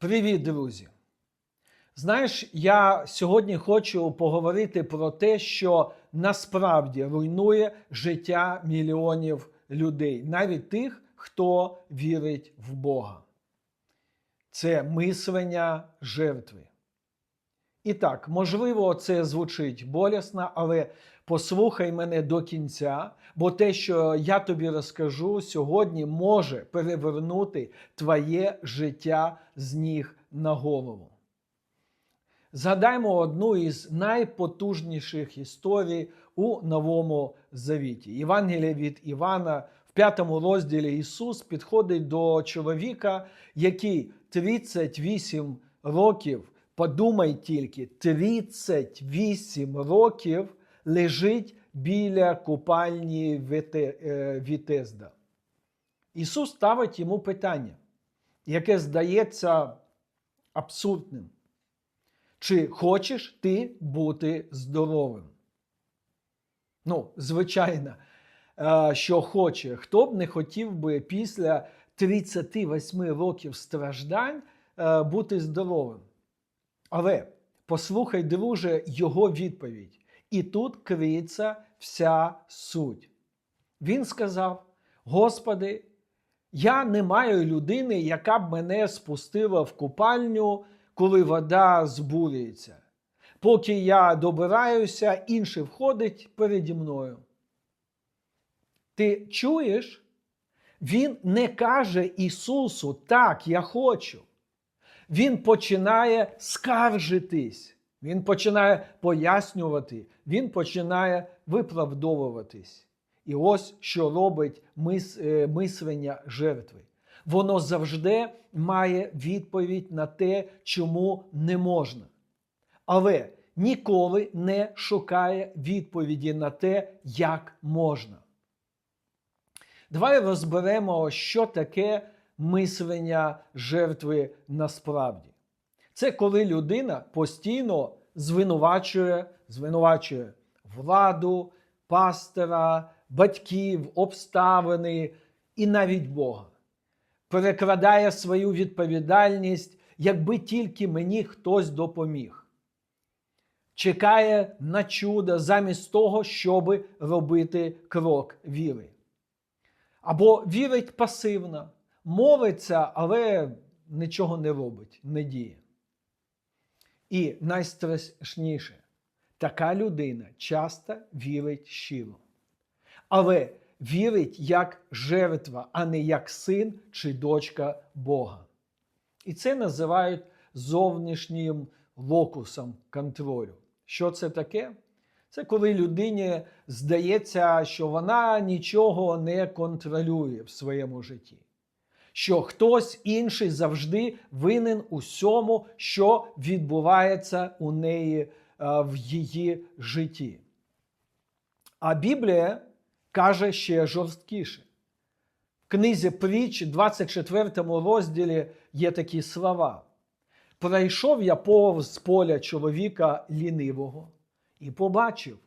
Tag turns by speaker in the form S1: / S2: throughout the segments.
S1: Привіт, друзі! Знаєш, я сьогодні хочу поговорити про те, що насправді руйнує життя мільйонів людей, навіть тих, хто вірить в Бога. Це мислення жертви. І так, можливо, це звучить болісно, але послухай мене до кінця, бо те, що я тобі розкажу сьогодні, може перевернути твоє життя з ніг на голову. Згадаймо одну із найпотужніших історій у Новому Завіті. Євангелія від Івана в п'ятому розділі Ісус підходить до чоловіка, який 38 років, подумай тільки, 38 років лежить біля купальні е, Вітезда. Ісус ставить йому питання, яке здається абсурдним. Чи хочеш ти бути здоровим? Ну, звичайно, е, що хоче. Хто б не хотів би після 38 років страждань е, бути здоровим? Але послухай, друже, його відповідь. І тут криється вся суть. Він сказав: Господи, я не маю людини, яка б мене спустила в купальню, коли вода збурюється. Поки я добираюся, інший входить переді мною. Ти чуєш? Він не каже Ісусу, так, я хочу. Він починає скаржитись, він починає пояснювати, він починає виправдовуватись. І ось що робить мис, е, мислення жертви. Воно завжди має відповідь на те, чому не можна. Але ніколи не шукає відповіді на те, як можна. Давай розберемо, що таке мислення жертви насправді. Це коли людина постійно звинувачує, звинувачує владу, пастора, батьків, обставини і навіть Бога. Перекладає свою відповідальність, якби тільки мені хтось допоміг. Чекає на чудо замість того, щоб робити крок віри. Або вірить пасивно, молиться, але нічого не робить, не діє. І найстрашніше, така людина часто вірить щиро. Але вірить як жертва, а не як син чи дочка Бога. І це називають зовнішнім локусом контролю. Що це таке? Це коли людині здається, що вона нічого не контролює в своєму житті. Що хтось інший завжди винен усьому, що відбувається у неї е, в її житті. А Біблія каже ще жорсткіше. В книзі Притч, 24 розділі, є такі слова. Пройшов я повз поля чоловіка лінивого і побачив,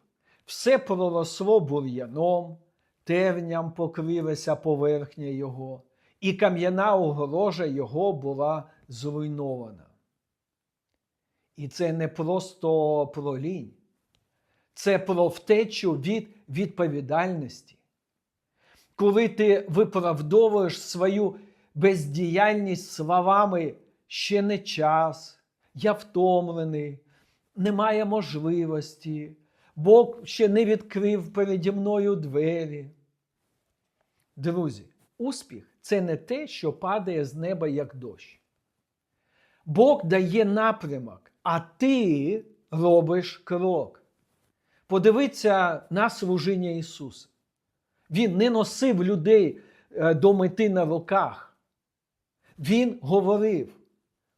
S1: все проросло бур'яном, терням покрилася поверхня його, і кам'яна огорожа його була зруйнована. І це не просто про лінь, це про втечу від відповідальності. Коли ти виправдовуєш свою бездіяльність словами ще не час, я втомлений, немає можливості, Бог ще не відкрив переді мною двері. Друзі, успіх це не те, що падає з неба як дощ. Бог дає напрямок, а ти робиш крок. Подивіться на служіння Ісуса. Він не носив людей е, до мети на руках. Він говорив: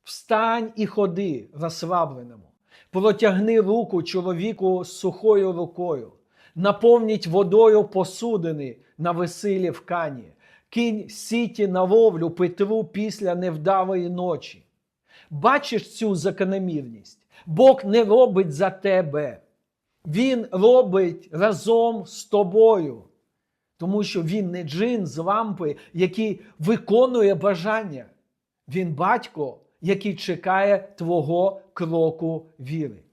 S1: встань і ходи розслабленому, протягни руку чоловіку з сухою рукою, наповніть водою посудини на весіллі в кані, кинь сіті на ловлю Петру після невдалої ночі. Бачиш цю закономірність? Бог не робить за тебе. Він робить разом з тобою. Тому що він не джин з лампи, який виконує бажання. Він батько, який чекає твого кроку віри.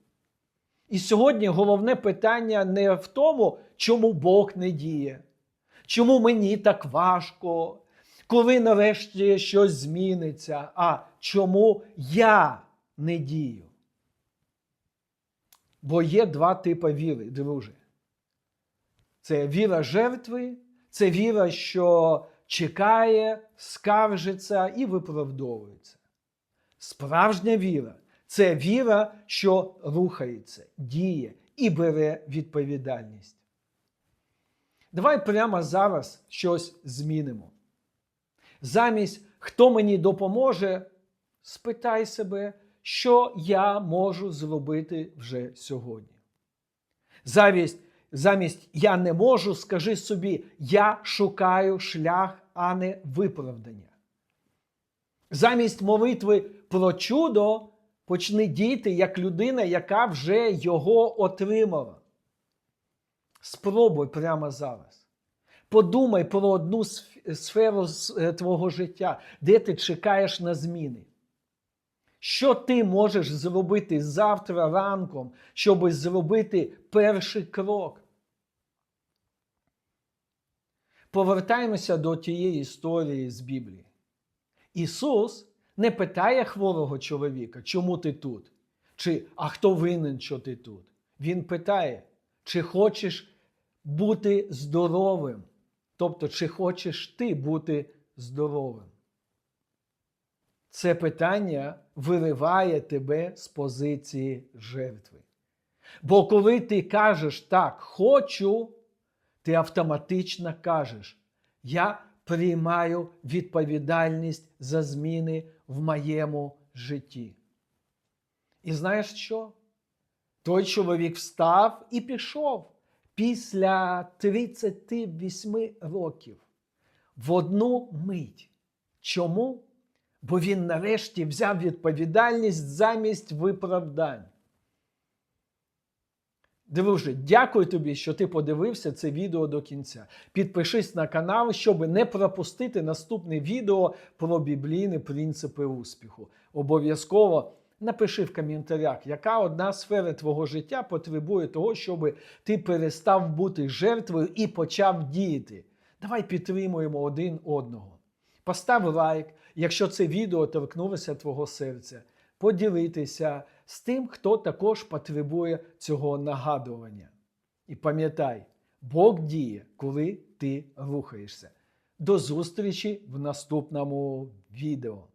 S1: І сьогодні головне питання не в тому, чому Бог не діє, чому мені так важко, коли нарешті щось зміниться, а чому я не дію. Бо є два типи віри, друже. Це віра жертви, це віра, що чекає, скаржиться і виправдовується. Справжня віра це віра, що рухається, діє і бере відповідальність. Давай прямо зараз щось змінимо. Замість хто мені допоможе, спитай себе, що я можу зробити вже сьогодні. Замість, замість я не можу, скажи собі, я шукаю шлях, а не виправдання. Замість молитви про чудо почни діяти як людина, яка вже його отримала. Спробуй прямо зараз. Подумай про одну сферу е, твого життя, де ти чекаєш на зміни. Що ти можеш зробити завтра ранком, щоб зробити перший крок? Повертаємося до тієї історії з Біблії. Ісус не питає хворого чоловіка, чому ти тут? Чи а хто винен, що ти тут? Він питає, чи хочеш бути здоровим? Тобто, чи хочеш ти бути здоровим? Це питання вириває тебе з позиції жертви. Бо коли ти кажеш так, хочу, ти автоматично кажеш, я приймаю відповідальність за зміни в моєму житті. І знаєш що? Той чоловік встав і пішов після 38 років в одну мить. Чому? Бо він нарешті взяв відповідальність замість виправдань. Друже, дякую тобі, що ти подивився це відео до кінця. Підпишись на канал, щоб не пропустити наступне відео про біблійні принципи успіху. Обов'язково напиши в коментарях, яка одна сфера твого життя потребує того, щоб ти перестав бути жертвою і почав діяти. Давай підтримуємо один одного. Постав лайк, якщо це відео торкнулося твого серця. Поділитися з тим, хто також потребує цього нагадування. І пам'ятай, Бог діє, коли ти рухаєшся. До зустрічі в наступному відео.